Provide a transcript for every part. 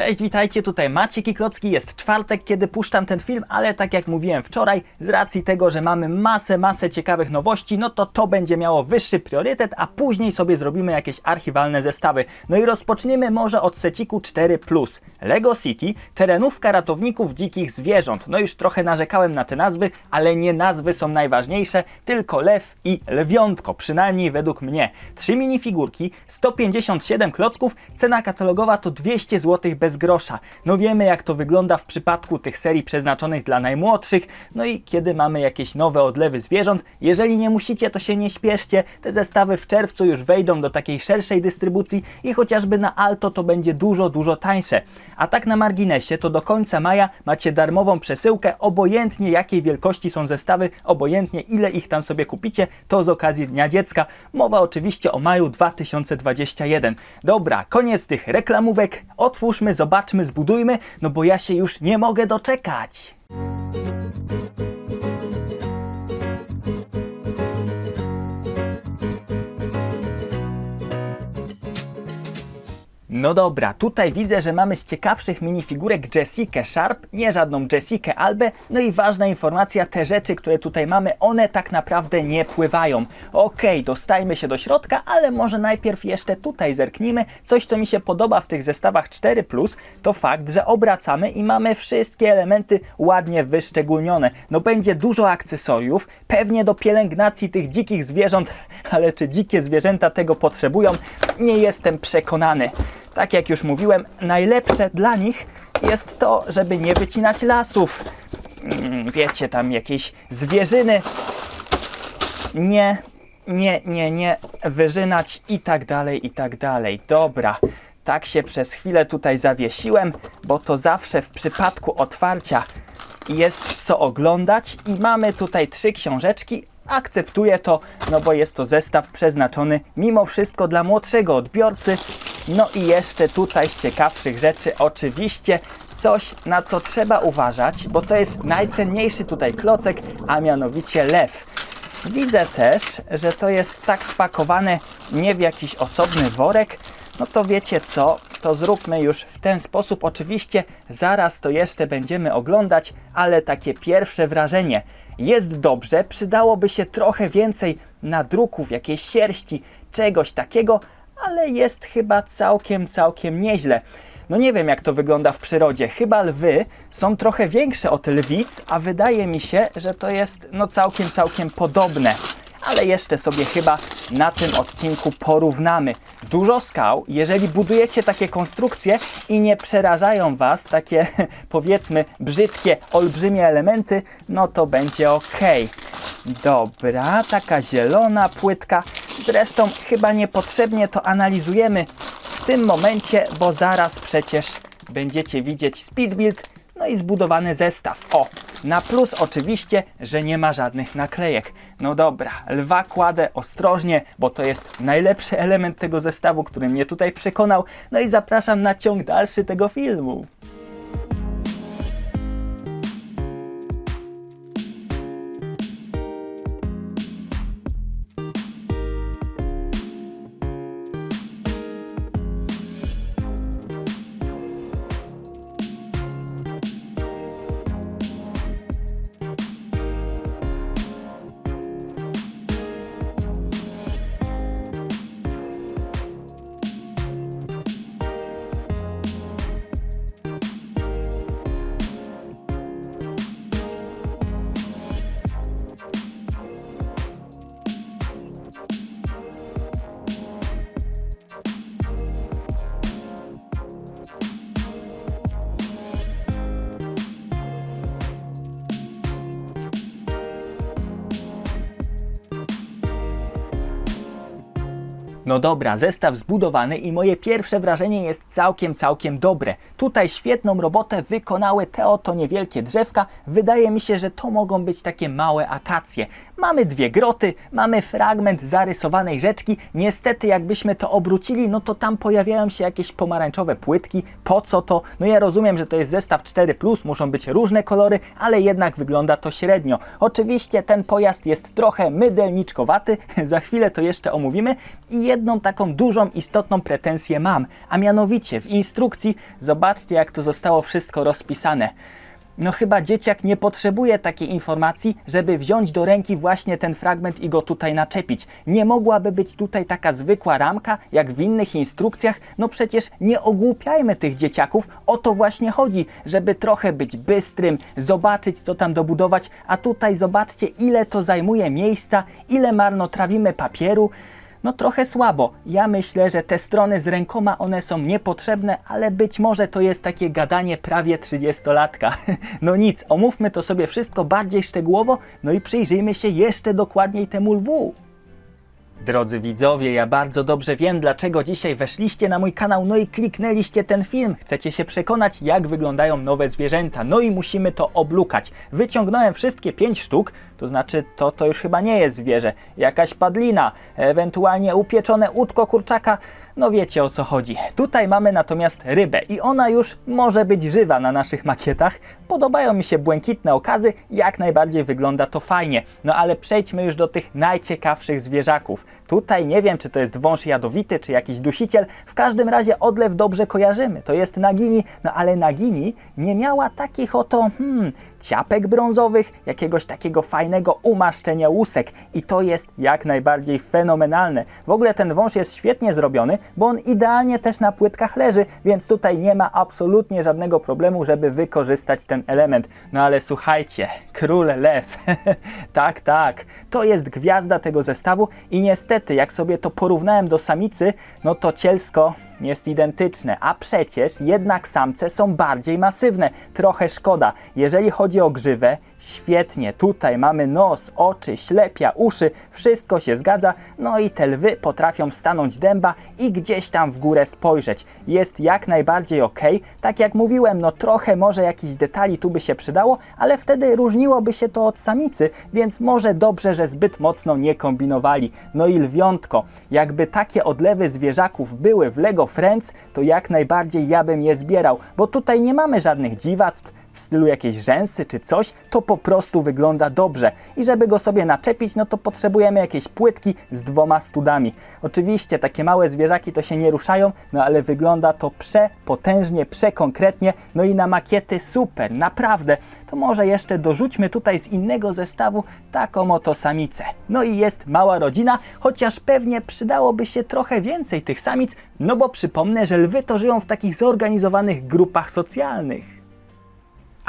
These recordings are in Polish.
Cześć, witajcie, tutaj Maciek i Klocki. Jest czwartek, kiedy puszczam ten film, ale tak jak mówiłem wczoraj, z racji tego, że mamy masę, masę ciekawych nowości, no to to będzie miało wyższy priorytet, a później sobie zrobimy jakieś archiwalne zestawy. No i rozpoczniemy może od seciku 4+. Lego City, terenówka ratowników dzikich zwierząt. No już trochę narzekałem na te nazwy, ale nie nazwy są najważniejsze, tylko lew i lwiątko, przynajmniej według mnie. Trzy minifigurki, 157 klocków, cena katalogowa to 200 zł bez grosza. No wiemy jak to wygląda w przypadku tych serii przeznaczonych dla najmłodszych, no i kiedy mamy jakieś nowe odlewy zwierząt. Jeżeli nie musicie, to się nie śpieszcie, te zestawy w czerwcu już wejdą do takiej szerszej dystrybucji i chociażby na Alto to będzie dużo, dużo tańsze. A tak na marginesie, to do końca maja macie darmową przesyłkę, obojętnie jakiej wielkości są zestawy, obojętnie ile ich tam sobie kupicie, to z okazji Dnia Dziecka. Mowa oczywiście o maju 2021. Dobra, koniec tych reklamówek, otwórzmy, zobaczmy, zbudujmy, no bo ja się już nie mogę doczekać. No dobra, tutaj widzę, że mamy z ciekawszych minifigurek Jessica Sharp, nie żadną Jessica Albę. No i ważna informacja, te rzeczy, które tutaj mamy, one tak naprawdę nie pływają. Okej, dostajmy się do środka, ale może najpierw jeszcze tutaj zerknijmy. Coś, co mi się podoba w tych zestawach 4+, to fakt, że obracamy i mamy wszystkie elementy ładnie wyszczególnione. No będzie dużo akcesoriów, pewnie do pielęgnacji tych dzikich zwierząt, ale czy dzikie zwierzęta tego potrzebują? Nie jestem przekonany. Tak jak już mówiłem, najlepsze dla nich jest to, żeby nie wycinać lasów. Mm, Wiecie, tam jakieś zwierzyny. Nie, nie, nie, nie wyżynać i tak dalej, i tak dalej. Dobra, tak się przez chwilę tutaj zawiesiłem, bo to zawsze w przypadku otwarcia jest co oglądać i mamy tutaj trzy książeczki. Akceptuję to, no bo jest to zestaw przeznaczony mimo wszystko dla młodszego odbiorcy. No i jeszcze tutaj z ciekawszych rzeczy oczywiście coś na co trzeba uważać, bo to jest najcenniejszy tutaj klocek, a mianowicie lew. Widzę też, że to jest tak spakowane nie w jakiś osobny worek. No to wiecie co, to zróbmy już w ten sposób. Oczywiście zaraz to jeszcze będziemy oglądać, ale takie pierwsze wrażenie. Jest dobrze, przydałoby się trochę więcej nadruków, jakiejś sierści, czegoś takiego, ale jest chyba całkiem, całkiem nieźle. No nie wiem jak to wygląda w przyrodzie. Chyba lwy są trochę większe od lwic, a wydaje mi się, że to jest no całkiem, całkiem podobne. Ale jeszcze sobie chyba na tym odcinku porównamy. Dużo skał, jeżeli budujecie takie konstrukcje i nie przerażają Was takie powiedzmy brzydkie, olbrzymie elementy, no to będzie ok. Dobra, taka zielona płytka. Zresztą chyba niepotrzebnie to analizujemy w tym momencie, bo zaraz przecież będziecie widzieć speed build, no i zbudowany zestaw. O, na plus oczywiście, że nie ma żadnych naklejek. No dobra, lwa kładę ostrożnie, bo to jest najlepszy element tego zestawu, który mnie tutaj przekonał. No i zapraszam na ciąg dalszy tego filmu. No dobra, zestaw zbudowany i moje pierwsze wrażenie jest całkiem, całkiem dobre. Tutaj świetną robotę wykonały te oto niewielkie drzewka. Wydaje mi się, że to mogą być takie małe akacje. Mamy dwie groty, mamy fragment zarysowanej rzeczki. Niestety, jakbyśmy to obrócili, no to tam pojawiają się jakieś pomarańczowe płytki. Po co to? No ja rozumiem, że to jest zestaw 4, muszą być różne kolory, ale jednak wygląda to średnio. Oczywiście ten pojazd jest trochę mydelniczkowaty, za chwilę to jeszcze omówimy. I jedną taką dużą, istotną pretensję mam, a mianowicie w instrukcji zobaczcie, jak to zostało wszystko rozpisane. No chyba dzieciak nie potrzebuje takiej informacji, żeby wziąć do ręki właśnie ten fragment i go tutaj naczepić. Nie mogłaby być tutaj taka zwykła ramka, jak w innych instrukcjach. No przecież nie ogłupiajmy tych dzieciaków. O to właśnie chodzi, żeby trochę być bystrym, zobaczyć co tam dobudować, a tutaj zobaczcie ile to zajmuje miejsca, ile marnotrawimy papieru. No trochę słabo. Ja myślę, że te strony z rękoma one są niepotrzebne, ale być może to jest takie gadanie prawie 30-latka. No nic, omówmy to sobie wszystko bardziej szczegółowo, no i przyjrzyjmy się jeszcze dokładniej temu lwu. Drodzy widzowie, ja bardzo dobrze wiem, dlaczego dzisiaj weszliście na mój kanał, no i kliknęliście ten film. Chcecie się przekonać, jak wyglądają nowe zwierzęta, no i musimy to oblukać. Wyciągnąłem wszystkie pięć sztuk, to znaczy to, to już chyba nie jest zwierzę, jakaś padlina, ewentualnie upieczone łódko kurczaka, no wiecie o co chodzi. Tutaj mamy natomiast rybę i ona już może być żywa na naszych makietach. Podobają mi się błękitne okazy, jak najbardziej wygląda to fajnie. No ale przejdźmy już do tych najciekawszych zwierzaków. Tutaj nie wiem, czy to jest wąż jadowity, czy jakiś dusiciel. W każdym razie odlew dobrze kojarzymy. To jest Nagini, no ale Nagini nie miała takich oto, hmm, ciapek brązowych, jakiegoś takiego fajnego umaszczenia łusek. I to jest jak najbardziej fenomenalne. W ogóle ten wąż jest świetnie zrobiony, bo on idealnie też na płytkach leży, więc tutaj nie ma absolutnie żadnego problemu, żeby wykorzystać ten element. No ale słuchajcie, król lew. tak, tak. To jest gwiazda tego zestawu i niestety, jak sobie to porównałem do samicy, no to cielsko jest identyczne, a przecież jednak samce są bardziej masywne. Trochę szkoda. Jeżeli chodzi o grzywę, świetnie. Tutaj mamy nos, oczy, ślepia, uszy, wszystko się zgadza. No i te lwy potrafią stanąć dęba i gdzieś tam w górę spojrzeć. Jest jak najbardziej ok. Tak jak mówiłem, no trochę może jakichś detali tu by się przydało, ale wtedy różniłoby się to od samicy, więc może dobrze, że zbyt mocno nie kombinowali. No i lwiątko. Jakby takie odlewy zwierzaków były w Lego Friends, to jak najbardziej ja bym je zbierał, bo tutaj nie mamy żadnych dziwactw, w stylu jakiejś rzęsy czy coś, to po prostu wygląda dobrze. I żeby go sobie naczepić, no to potrzebujemy jakieś płytki z dwoma studami. Oczywiście takie małe zwierzaki to się nie ruszają, no ale wygląda to przepotężnie, przekonkretnie, no i na makiety super, naprawdę. To może jeszcze dorzućmy tutaj z innego zestawu taką oto samicę. No i jest mała rodzina, chociaż pewnie przydałoby się trochę więcej tych samic, no bo przypomnę, że lwy to żyją w takich zorganizowanych grupach socjalnych.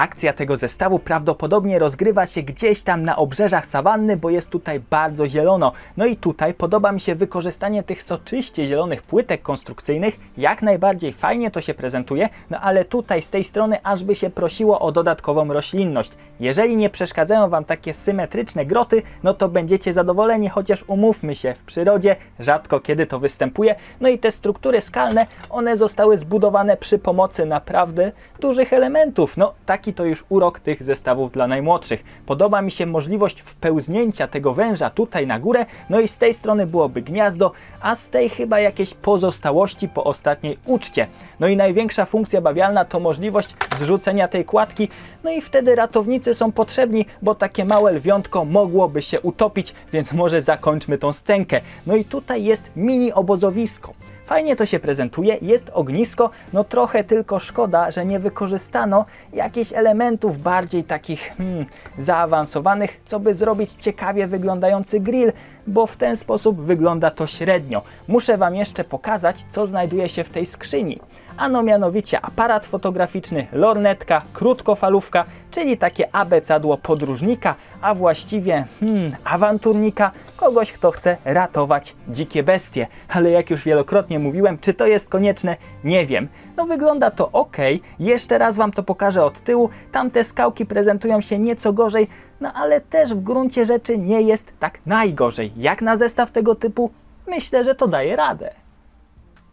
Akcja tego zestawu prawdopodobnie rozgrywa się gdzieś tam na obrzeżach sawanny, bo jest tutaj bardzo zielono. No i tutaj podoba mi się wykorzystanie tych soczyście zielonych płytek konstrukcyjnych. Jak najbardziej fajnie to się prezentuje, no ale tutaj z tej strony aż by się prosiło o dodatkową roślinność. Jeżeli nie przeszkadzają Wam takie symetryczne groty, no to będziecie zadowoleni, chociaż umówmy się, w przyrodzie rzadko kiedy to występuje. No i te struktury skalne, one zostały zbudowane przy pomocy naprawdę dużych elementów. No taki to już urok tych zestawów dla najmłodszych. Podoba mi się możliwość wpełznięcia tego węża tutaj na górę, no i z tej strony byłoby gniazdo, a z tej chyba jakieś pozostałości po ostatniej uczcie. No i największa funkcja bawialna to możliwość zrzucenia tej kładki, no i wtedy ratownicy są potrzebni, bo takie małe lwiątko mogłoby się utopić, więc może zakończmy tą scenkę. No i tutaj jest mini obozowisko. Fajnie to się prezentuje, jest ognisko, no trochę tylko szkoda, że nie wykorzystano jakichś elementów bardziej takich hmm, zaawansowanych, co by zrobić ciekawie wyglądający grill, bo w ten sposób wygląda to średnio. Muszę Wam jeszcze pokazać, co znajduje się w tej skrzyni. Ano mianowicie aparat fotograficzny, lornetka, krótkofalówka, czyli takie abecadło podróżnika, a właściwie hmm, awanturnika, kogoś, kto chce ratować dzikie bestie. Ale jak już wielokrotnie mówiłem, czy to jest konieczne? Nie wiem. No wygląda to ok. Jeszcze raz Wam to pokażę od tyłu. Tamte skałki prezentują się nieco gorzej, no ale też w gruncie rzeczy nie jest tak najgorzej. Jak na zestaw tego typu, myślę, że to daje radę.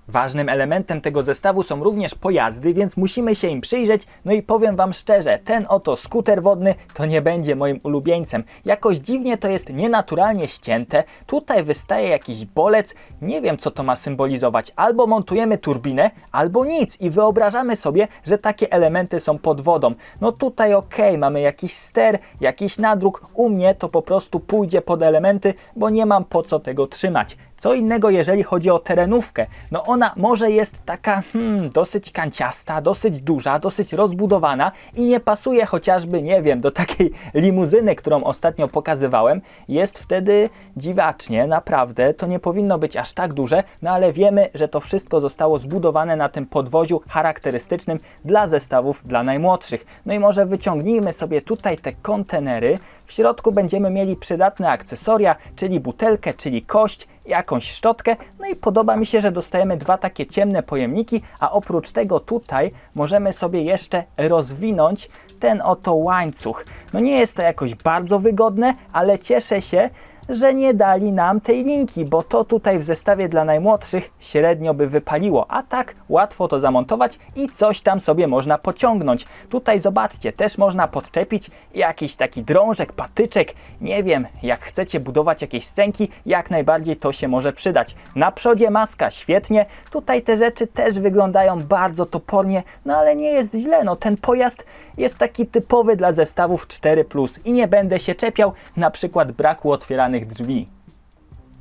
Ważnym elementem tego zestawu są również pojazdy, więc musimy się im przyjrzeć. No i powiem Wam szczerze, ten oto skuter wodny to nie będzie moim ulubieńcem. Jakoś dziwnie to jest nienaturalnie ścięte. Tutaj wystaje jakiś bolec. Nie wiem, co to ma symbolizować. Albo montujemy turbinę, albo nic. I wyobrażamy sobie, że takie elementy są pod wodą. No tutaj okej, mamy jakiś ster, jakiś nadruk. U mnie to po prostu pójdzie pod elementy, bo nie mam po co tego trzymać. Co innego, jeżeli chodzi o terenówkę. No ona może jest taka hmm, dosyć kanciasta, dosyć duża, dosyć rozbudowana i nie pasuje chociażby, nie wiem, do takiej limuzyny, którą ostatnio pokazywałem. Jest wtedy dziwacznie, naprawdę. To nie powinno być aż tak duże, no ale wiemy, że to wszystko zostało zbudowane na tym podwoziu charakterystycznym dla zestawów dla najmłodszych. No i może wyciągnijmy sobie tutaj te kontenery. W środku będziemy mieli przydatne akcesoria, czyli butelkę, czyli kość, jakąś szczotkę. No i podoba mi się, że dostajemy dwa takie ciemne pojemniki, a oprócz tego tutaj możemy sobie jeszcze rozwinąć ten oto łańcuch. No nie jest to jakoś bardzo wygodne, ale cieszę się, że nie dali nam tej linki, bo to tutaj w zestawie dla najmłodszych średnio by wypaliło, a tak łatwo to zamontować i coś tam sobie można pociągnąć. Tutaj zobaczcie, też można podczepić jakiś taki drążek, patyczek, nie wiem, jak chcecie budować jakieś scenki, jak najbardziej to się może przydać. Na przodzie maska, świetnie, tutaj te rzeczy też wyglądają bardzo topornie, no ale nie jest źle, no ten pojazd jest taki typowy dla zestawów 4+, i nie będę się czepiał na przykład braku otwieranych drzwi.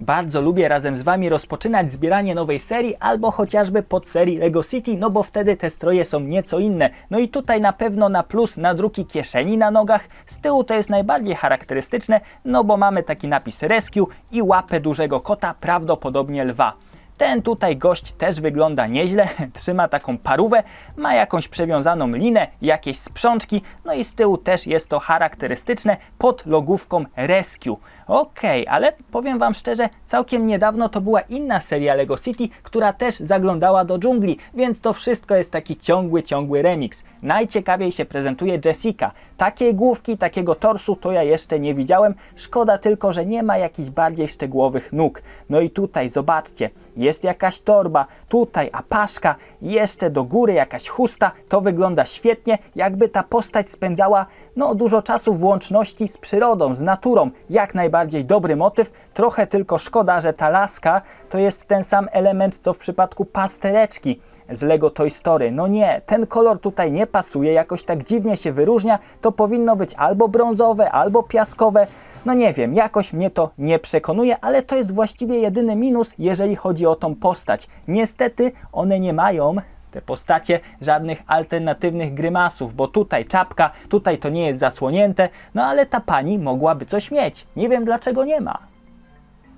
Bardzo lubię razem z Wami rozpoczynać zbieranie nowej serii albo chociażby pod serii Lego City, no bo wtedy te stroje są nieco inne. No i tutaj na pewno na plus nadruki kieszeni na nogach, z tyłu to jest najbardziej charakterystyczne, no bo mamy taki napis Rescue i łapę dużego kota, prawdopodobnie lwa. Ten tutaj gość też wygląda nieźle, trzyma taką parówę, ma jakąś przewiązaną linę, jakieś sprzączki, no i z tyłu też jest to charakterystyczne pod logówką Rescue. Okej, ale powiem Wam szczerze, całkiem niedawno to była inna seria Lego City, która też zaglądała do dżungli, więc to wszystko jest taki ciągły, ciągły remix. Najciekawiej się prezentuje Jessica. Takiej główki, takiego torsu to ja jeszcze nie widziałem, szkoda tylko, że nie ma jakichś bardziej szczegółowych nóg. No i tutaj zobaczcie, jest jakaś torba, tutaj apaszka, jeszcze do góry jakaś chusta, to wygląda świetnie, jakby ta postać spędzała no dużo czasu w łączności z przyrodą, z naturą, jak najbardziej dobry motyw, trochę tylko szkoda, że ta laska to jest ten sam element co w przypadku pasteleczki z Lego Toy Story. No nie, ten kolor tutaj nie pasuje, jakoś tak dziwnie się wyróżnia, to powinno być albo brązowe, albo piaskowe, no nie wiem, jakoś mnie to nie przekonuje, ale to jest właściwie jedyny minus, jeżeli chodzi o tą postać. Niestety one nie mają te postacie żadnych alternatywnych grymasów, bo tutaj czapka, tutaj to nie jest zasłonięte, no ale ta pani mogłaby coś mieć. Nie wiem dlaczego nie ma.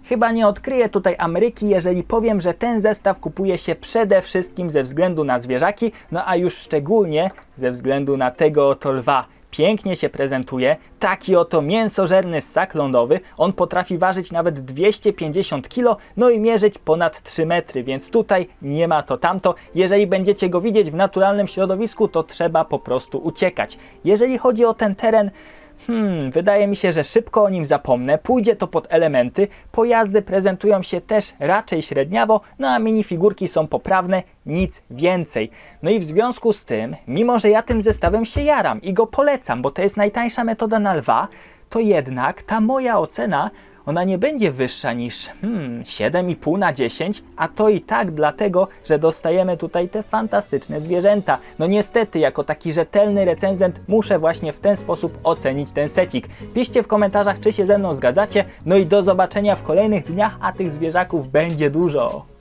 Chyba nie odkryję tutaj Ameryki, jeżeli powiem, że ten zestaw kupuje się przede wszystkim ze względu na zwierzaki, no a już szczególnie ze względu na tego oto lwa. Pięknie się prezentuje, taki oto mięsożerny ssak lądowy, on potrafi ważyć nawet 250 kg, no i mierzyć ponad 3 metry, więc tutaj nie ma to tamto. Jeżeli będziecie go widzieć w naturalnym środowisku, to trzeba po prostu uciekać. Jeżeli chodzi o ten teren, Hmm, wydaje mi się, że szybko o nim zapomnę, pójdzie to pod elementy, pojazdy prezentują się też raczej średniawo, no a minifigurki są poprawne, nic więcej. No i w związku z tym, mimo że ja tym zestawem się jaram i go polecam, bo to jest najtańsza metoda na lwa, to jednak ta moja ocena ona nie będzie wyższa niż hmm, 7,5 na 10, a to i tak dlatego, że dostajemy tutaj te fantastyczne zwierzęta. No niestety, jako taki rzetelny recenzent muszę właśnie w ten sposób ocenić ten secik. Piszcie w komentarzach, czy się ze mną zgadzacie, no i do zobaczenia w kolejnych dniach, a tych zwierzaków będzie dużo.